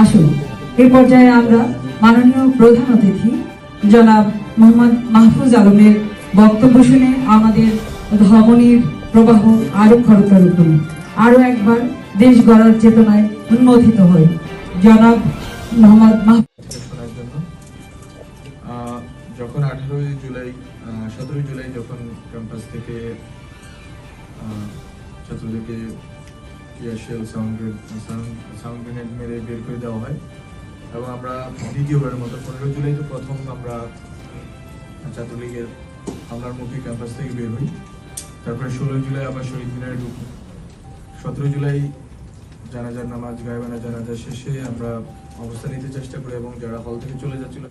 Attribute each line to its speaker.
Speaker 1: আসুন। এই পর্যায়ে আমরা মাননীয় প্রধান অতিথি, জনাব মোহাম্মদ মাহফুজ আলমের বক্তব্য শুনে আমাদের ধমনীর প্রবাহ আরও খরতর করি আরও একবার দেশ গড়ার চেতনায় উন্মোধিত হই। জনাব মোহাম্মদ
Speaker 2: যখন আঠারোই জুলাই সতেরোই জুলাই যখন ক্যাম্পাস থেকে ছাত্রদেরকে সাউন্ড সাউন্ড মেরে বের করে দেওয়া হয় এবং আমরা দ্বিতীয়বারের মতো পনেরো জুলাই তো প্রথম আমরা ছাত্রলীগের হামলার মুখে ক্যাম্পাস থেকে বের হই। তারপরে ষোলো জুলাই আবার শহীদ মিনারে ঢুকি সতেরো জুলাই জানাজার নামাজ গায়েবানা জানাজা শেষে আমরা অবস্থান নিতে চেষ্টা করি এবং যারা হল থেকে চলে যাচ্ছিল